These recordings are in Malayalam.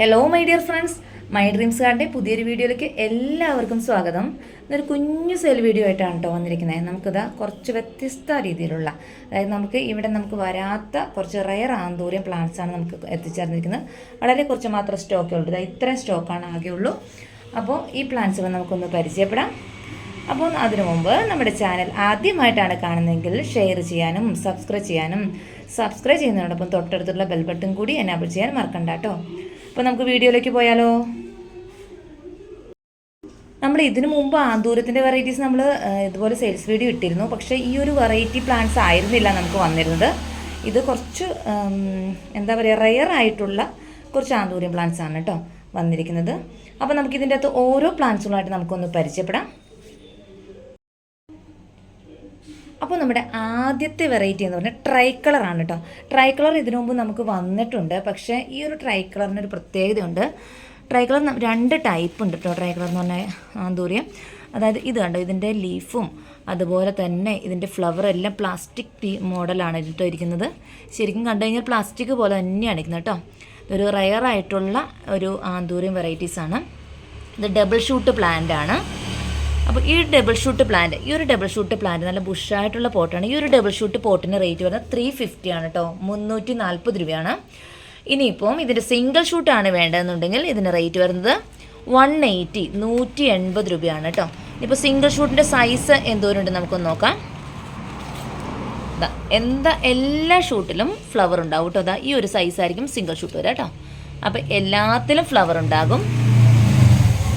Hello my dear friends my dreams കാർഡിന്റെ പുതിയൊരു വീഡിയോയിലേക്ക് എല്ലാവർക്കും സ്വാഗതം. ഇതൊരു കുഞ്ഞു സെൽ വീഡിയോ ആയിട്ടാണ് കേട്ടോ വന്നിരിക്കുന്നത് നമുക്കിത് കുറച്ച് വ്യത്യസ്ത രീതിയിലുള്ള അതായത് നമുക്ക് ഇവിടെ നമുക്ക് വരാത്ത കുറച്ച് റയർ ആന്തൂര്യം പ്ലാന്റ്സ് ആണ് നമുക്ക് എത്തിച്ചേർന്നിരിക്കുന്നത്. വളരെ കുറച്ച് മാത്രം സ്റ്റോക്കേ ഉള്ളൂ. ഇതാ ഇത്രയും സ്റ്റോക്കാണ് ആകെയുള്ളൂ അപ്പോൾ ഈ പ്ലാന്റ്സുകൾ നമുക്കൊന്ന് പരിചയപ്പെടാം. അപ്പോൾ അതിനു മുമ്പ് നമ്മുടെ ചാനൽ ആദ്യമായിട്ടാണ് കാണുന്നതെങ്കിൽ ഷെയർ ചെയ്യാനും സബ്സ്ക്രൈബ് ചെയ്യാനും സബ്സ്ക്രൈബ് ചെയ്യുന്നതിനോടൊപ്പം തൊട്ടടുത്തുള്ള ബെൽ ബട്ടൺ കൂടി എനാബിൾ ചെയ്യാൻ മറക്കണ്ട കേട്ടോ. അപ്പോൾ നമുക്ക് വീഡിയോയിലേക്ക് പോയാലോ? നമ്മൾ ഇതിനു മുമ്പ് ആന്തൂരത്തിന്റെ വെറൈറ്റീസ് നമ്മൾ ഇതുപോലെ സെയിൽസ് വീഡിയോ ഇട്ടിരുന്നു. പക്ഷേ ഈ ഒരു വെറൈറ്റി പ്ലാന്റ്സ് ആയിരുന്നില്ല നമുക്ക് വന്നിരുന്നത്. ഇത് കുറച്ച് എന്താ പറയുക റെയർ ആയിട്ടുള്ള കുറച്ച് ആന്തൂര്യം പ്ലാന്റ്സ് ആണ് കേട്ടോ വന്നിരിക്കുന്നത്. അപ്പോൾ നമുക്കിതിന്റെ അകത്ത് ഓരോ പ്ലാന്റ്സുകളായിട്ട് നമുക്കൊന്ന് പരിചയപ്പെടാം. അപ്പോൾ നമ്മുടെ ആദ്യത്തെ വെറൈറ്റി എന്ന് പറഞ്ഞാൽ ട്രൈ കളറാണ് കേട്ടോ ട്രൈ കളർ ഇതിനു മുമ്പ് നമുക്ക് വന്നിട്ടുണ്ട്. പക്ഷേ ഈ ഒരു ട്രൈ കളറിന് ഒരു പ്രത്യേകതയുണ്ട്. ട്രൈ കളർ രണ്ട് ടൈപ്പ് ഉണ്ട് കേട്ടോ ട്രൈ കളർ എന്ന് പറഞ്ഞാൽ ആന്തൂര്യം അതായത് ഇത് കണ്ടോ ഇതിന്റെ ലീഫും അതുപോലെ തന്നെ ഇതിന്റെ ഫ്ലവർ എല്ലാം പ്ലാസ്റ്റിക് മോഡലാണ് ഇട്ടോ ഇരിക്കുന്നത്. ശരിക്കും കണ്ടു കഴിഞ്ഞാൽ പ്ലാസ്റ്റിക് പോലെ തന്നെയാണ് ഇരിക്കുന്നത് കേട്ടോ ഒരു റയറായിട്ടുള്ള ഒരു ആന്തൂര്യം വെറൈറ്റീസാണ് ഇത് ഡബിൾ ഷൂട്ട് പ്ലാന്റ് ആണ്. അപ്പോൾ ഈ ഡബിൾ ഷൂട്ട് പ്ലാന്റ് ഈ ഒരു ഡബിൾ ഷൂട്ട് പ്ലാന്റ് നല്ല ബുഷായിട്ടുള്ള പോട്ടാണ്. ഈ ഒരു ഡബിൾ ഷൂട്ട് പോട്ടിന് റേറ്റ് വരുന്നത് ത്രീ ഫിഫ്റ്റി ആണ് കേട്ടോ മുന്നൂറ്റി നാൽപ്പത് രൂപയാണ്. ഇനിയിപ്പം ഇതിന്റെ സിംഗിൾ ഷൂട്ടാണ് വേണ്ടതെന്നുണ്ടെങ്കിൽ ഇതിന് റേറ്റ് വരുന്നത് വൺ എയ്റ്റി നൂറ്റി എൺപത് രൂപയാണ് കേട്ടോ ഇപ്പോൾ സിംഗിൾ ഷൂട്ടിന്റെ സൈസ് എന്തോരുണ്ട് നമുക്കൊന്ന് നോക്കാം. എന്താ എല്ലാ ഷൂട്ടിലും ഫ്ലവർ ഉണ്ടാവും കേട്ടോ അതാ ഈ ഒരു സൈസ് ആയിരിക്കും സിംഗിൾ ഷൂട്ട് വരാം കേട്ടോ അപ്പോൾ എല്ലാത്തിലും ഫ്ലവർ ഉണ്ടാകും.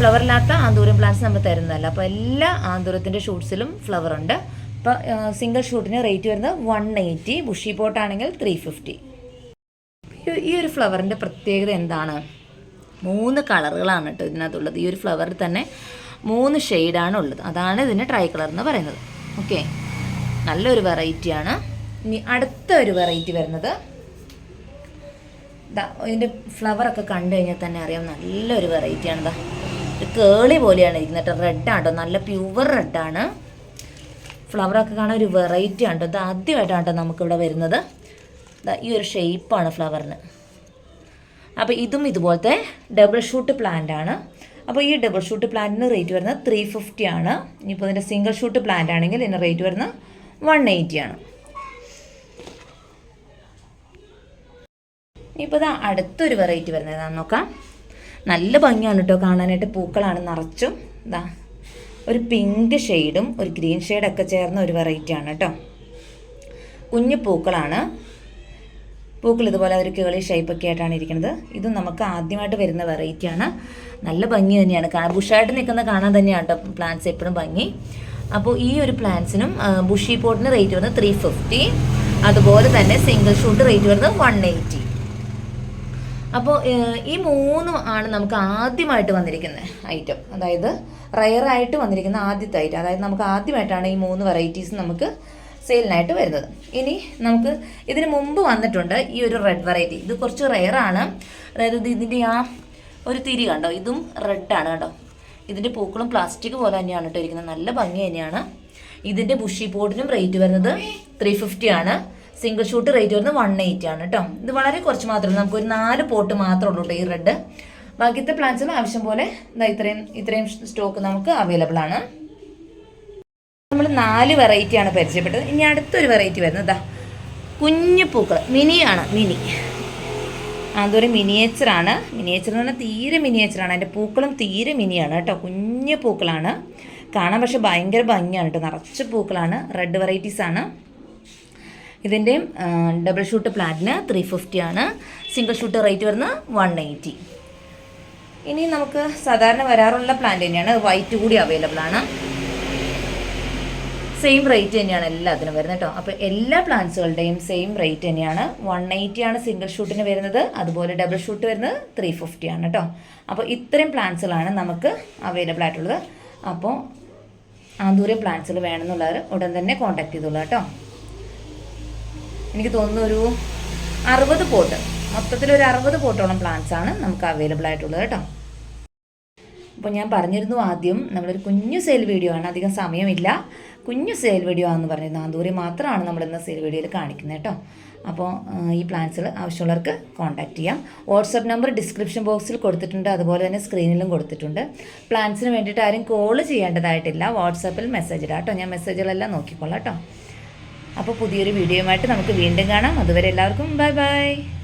ഫ്ലവർ ഇല്ലാത്ത ആന്തൂരം പ്ലാന്റ്സ് നമ്മൾ തരുന്നതല്ല. അപ്പോൾ എല്ലാ ആന്തൂരത്തിന്റെ ഷൂട്ട്സിലും ഫ്ലവർ ഉണ്ട്. അപ്പോൾ സിംഗിൾ ഷൂട്ടിന് റേറ്റ് വരുന്നത് വൺ എയ്റ്റി ബുഷി പോട്ടാണെങ്കിൽ ത്രീ ഫിഫ്റ്റി ഈ ഒരു ഫ്ലവറിന്റെ പ്രത്യേകത എന്താണ്? മൂന്ന് കളറുകളാണ് കേട്ടോ ഇതിനകത്തുള്ളത്. ഈ ഒരു ഫ്ലവറിൽ തന്നെ മൂന്ന് ഷെയ്ഡാണ് ഉള്ളത്. അതാണ് ഇതിന് ട്രൈ കളർ എന്ന് പറയുന്നത്. ഓക്കെ നല്ലൊരു വെറൈറ്റിയാണ് ഇനി അടുത്ത ഒരു വെറൈറ്റി വരുന്നത്. ഇതിന്റെ ഫ്ലവറൊക്കെ കണ്ടു കഴിഞ്ഞാൽ തന്നെ അറിയാം. നല്ലൊരു വെറൈറ്റിയാണ് ഇതാ കേളി പോലെയാണ് ഇരിക്കുന്നത് കേട്ടോ. റെഡാണ് കേട്ടോ. നല്ല പ്യുവർ റെഡാണ് ഫ്ലവറൊക്കെ കാണാൻ ഒരു വെറൈറ്റി ആണ് ഇത് ആദ്യമായിട്ടാണ് കേട്ടോ നമുക്കിവിടെ വരുന്നത്. ഈ ഒരു ഷേപ്പാണ് ഫ്ലവറിന് അപ്പോൾ ഇതും ഇതുപോലത്തെ ഡബിൾ ഷൂട്ട് പ്ലാന്റ് ആണ്. അപ്പോൾ ഈ ഡബിൾ ഷൂട്ട് പ്ലാന്റിന് റേറ്റ് വരുന്നത് ത്രീ ഫിഫ്റ്റി ആണ്. ഇനിയിപ്പോൾ ഇതിന്റെ സിംഗിൾ ഷൂട്ട് പ്ലാന്റ് ആണെങ്കിൽ ഇതിന്റെ റേറ്റ് വരുന്നത് വൺ എയ്റ്റി ആണ്. ഇനിയിപ്പോൾ ഇതാ അടുത്തൊരു വെറൈറ്റി വരുന്നത്. ഏതാണെന്ന് നോക്കാം. നല്ല ഭംഗിയാണ് കേട്ടോ കാണാനായിട്ട്. പൂക്കളാണ് നിറച്ചും. ഇതാ ഒരു പിങ്ക് ഷെയ്ഡും ഒരു ഗ്രീൻ ഷെയ്ഡൊക്കെ ചേർന്ന ഒരു വെറൈറ്റി ആണ് കേട്ടോ. കുഞ്ഞു പൂക്കളാണ്. പൂക്കൾ ഇതുപോലെ ഒരു കേളി ഷേപ്പൊക്കെ ആയിട്ടാണ് ഇരിക്കുന്നത്. ഇത് നമുക്ക് ആദ്യമായിട്ട് വരുന്ന വെറൈറ്റിയാണ് നല്ല ഭംഗി തന്നെയാണ്. കാണാൻ ബുഷായിട്ട് നിൽക്കുന്ന കാണാൻ തന്നെയാണ് കേട്ടോ പ്ലാന്റ്സ് എപ്പോഴും ഭംഗി. അപ്പോൾ ഈ ഒരു പ്ലാന്റ്സിനും ബുഷി പോട്ടിന് റേറ്റ് വരുന്നത് ത്രീ ഫിഫ്റ്റി അതുപോലെ തന്നെ സിംഗിൾ ഷൂട്ട് റേറ്റ് വരുന്നത് വൺ എയ്റ്റി അപ്പോൾ ഈ മൂന്നും ആണ് നമുക്ക് ആദ്യമായിട്ട് വന്നിരിക്കുന്ന ഐറ്റം. അതായത് റയറായിട്ട് വന്നിരിക്കുന്ന ആദ്യത്തെ ഐറ്റം അതായത് നമുക്ക് ആദ്യമായിട്ടാണ് ഈ മൂന്ന് വെറൈറ്റീസ് നമുക്ക് സെയിലിനായിട്ട് വരുന്നത്. ഇനി നമുക്ക് ഇതിന് മുമ്പ് വന്നിട്ടുണ്ട് ഈ ഒരു റെഡ് വെറൈറ്റി ഇത് കുറച്ച് റയറാണ് അതായത് ഇത് ഇതിന്റെ ആ ഒരു തിരി കണ്ടോ? ഇതും റെഡാണ് കേട്ടോ. ഇതിന്റെ പൂക്കളും പ്ലാസ്റ്റിക് പോലെ തന്നെയാണ് കേട്ടോ ഇരിക്കുന്നത്. നല്ല ഭംഗി തന്നെയാണ്. ഇതിന്റെ ബുഷി പോട്ടിനും റേറ്റ് വരുന്നത് ത്രീ ഫിഫ്റ്റി ആണ്. സിംഗിൾ ഷൂട്ട് റേറ്റ് വരുന്നത് വൺ എയ്റ്റി ആണ് കേട്ടോ ഇത് വളരെ കുറച്ച് മാത്രമേ നമുക്ക് ഒരു നാല് പോട്ട് മാത്രമേ ഉള്ളൂ ഈ റെഡ് ബാക്കിയത്തെ പ്ലാന്റ്സിൽ ആവശ്യം പോലെ ഇതാ ഇത്രയും ഇത്രയും സ്റ്റോക്ക് നമുക്ക് അവൈലബിൾ ആണ്. നമ്മൾ നാല് വെറൈറ്റി ആണ് പരിചയപ്പെട്ടത്. ഇനി അടുത്തൊരു വെറൈറ്റി വരുന്നത് ദാ കുഞ്ഞു പൂക്കൾ. മിനിയാണ് മിനി. അതൊരു മിനിയേച്ചറാണ് മിനിയേച്ചർ എന്ന് പറഞ്ഞാൽ തീരെ മിനിയേച്ചറാണ് അതിന്റെ പൂക്കളും തീരെ മിനിയാണ് കേട്ടോ കുഞ്ഞു പൂക്കളാണ്. കാണാൻ പക്ഷെ ഭയങ്കര ഭംഗിയാണ് കേട്ടോ നിറച്ച് പൂക്കളാണ്. റെഡ് വെറൈറ്റീസ് ആണ്. ഇതിന്റെയും ഡബിൾ ഷൂട്ട് പ്ലാറ്റിന് ത്രീ ഫിഫ്റ്റി ആണ്. സിംഗിൾ ഷൂട്ട് റേറ്റ് വരുന്നത് വൺ എയ്റ്റി ഇനി നമുക്ക് സാധാരണ വരാറുള്ള പ്ലാന്റ് തന്നെയാണ്. വൈറ്റ് കൂടി അവൈലബിൾ ആണ്. സെയിം റേറ്റ് തന്നെയാണ് എല്ലാത്തിനും വരുന്നത് കേട്ടോ. അപ്പോൾ എല്ലാ പ്ലാന്റ്സുകളുടെയും സെയിം റേറ്റ് തന്നെയാണ്. വൺ എയ്റ്റി ആണ് സിംഗിൾ ഷൂട്ടിന് വരുന്നത്. അതുപോലെ ഡബിൾ ഷൂട്ട് വരുന്നത് ത്രീ ഫിഫ്റ്റി ആണ് കേട്ടോ. അപ്പോൾ ഇത്രയും പ്ലാന്റ്സുകളാണ് നമുക്ക് അവൈലബിൾ ആയിട്ടുള്ളത്. അപ്പോൾ ആന്തൂരം പ്ലാന്റ്സുകൾ വേണമെന്നുള്ളവർ ഉടൻ തന്നെ കോൺടാക്ട് ചെയ്തോളൂ കേട്ടോ. എനിക്ക് തോന്നുന്നു ഒരു അറുപത് പോട്ട്. മൊത്തത്തിൽ ഒരു അറുപത് പോട്ടോളം പ്ലാന്റ്സ് ആണ് നമുക്ക് അവൈലബിൾ ആയിട്ടുള്ളത് കേട്ടോ. അപ്പോൾ ഞാൻ പറഞ്ഞിരുന്നു ആദ്യം നമ്മളൊരു കുഞ്ഞു സെയിൽ വീഡിയോ ആണ് അധികം സമയമില്ല. കുഞ്ഞു സെയിൽ വീഡിയോ ആണെന്ന് പറഞ്ഞിരുന്നു. നാന്തൂരി മാത്രമാണ് നമ്മൾ ഇന്ന് സെയിൽ വീഡിയോയിൽ കാണിക്കുന്നത് കേട്ടോ. അപ്പോൾ ഈ പ്ലാൻസുകൾ ആവശ്യമുള്ളവർക്ക് കോൺടാക്റ്റ് ചെയ്യാം. വാട്സപ്പ് നമ്പർ ഡിസ്ക്രിപ്ഷൻ ബോക്സിൽ കൊടുത്തിട്ടുണ്ട്. അതുപോലെ തന്നെ സ്ക്രീനിലും കൊടുത്തിട്ടുണ്ട്. പ്ലാൻസിന് വേണ്ടിയിട്ട് ആരും കോൾ ചെയ്യേണ്ടതായിട്ടില്ല. വാട്സപ്പിൽ മെസ്സേജ് ഇടാം കേട്ടോ. ഞാൻ മെസ്സേജുകളെല്ലാം നോക്കിക്കോളാം കേട്ടോ. അപ്പോൾ പുതിയൊരു വീഡിയോയുമായിട്ട് നമുക്ക് വീണ്ടും കാണാം. അതുവരെ എല്ലാവർക്കും ബൈ ബൈ.